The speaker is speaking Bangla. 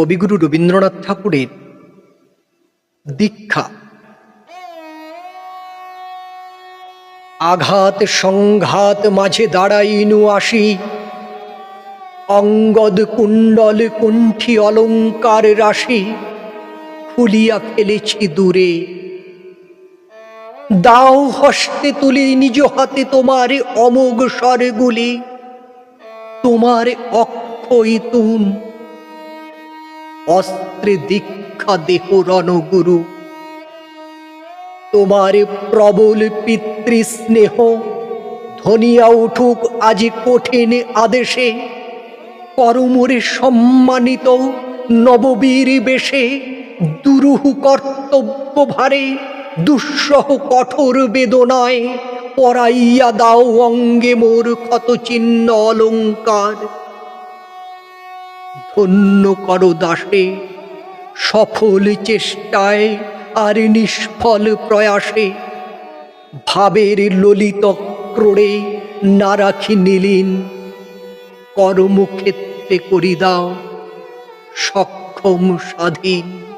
কবিগুরু রবীন্দ্রনাথ ঠাকুরের দীক্ষা। আঘাত সংঘাত মাঝে দাঁড়াইনু আসি। অঙ্গদ কুণ্ডল কুণ্ঠি অলঙ্কার রাশি। খুলিয়া ফেলেছি দূরে। দাও হস্তে তুলি নিজ হাতে তোমার অমোঘ স্বরগুলি। তোমার অক্ষয় তুম অস্ত্রে দীক্ষা দেহ রণগুরু তোমার প্রবল পিতৃস্নেহ ধনিয়া উঠুক আজি কঠিন আদেশে। পরমরে সম্মানিত নববীর বেশে দুরূহ কর্তব্য ভারে, দুঃসহ কঠোর বেদনায় পরাইয়া দাও অঙ্গে মোর ক্ষত চিহ্ন অলঙ্কার। ধন্য কর দাসে। সফল চেষ্টায় আর নিষ্ফল প্রয়াসে। ভাবের ললিত ক্রোড়ে না রাখি নিলিন। কর্মক্ষেত্রে করি দাও, সক্ষম স্বাধীন।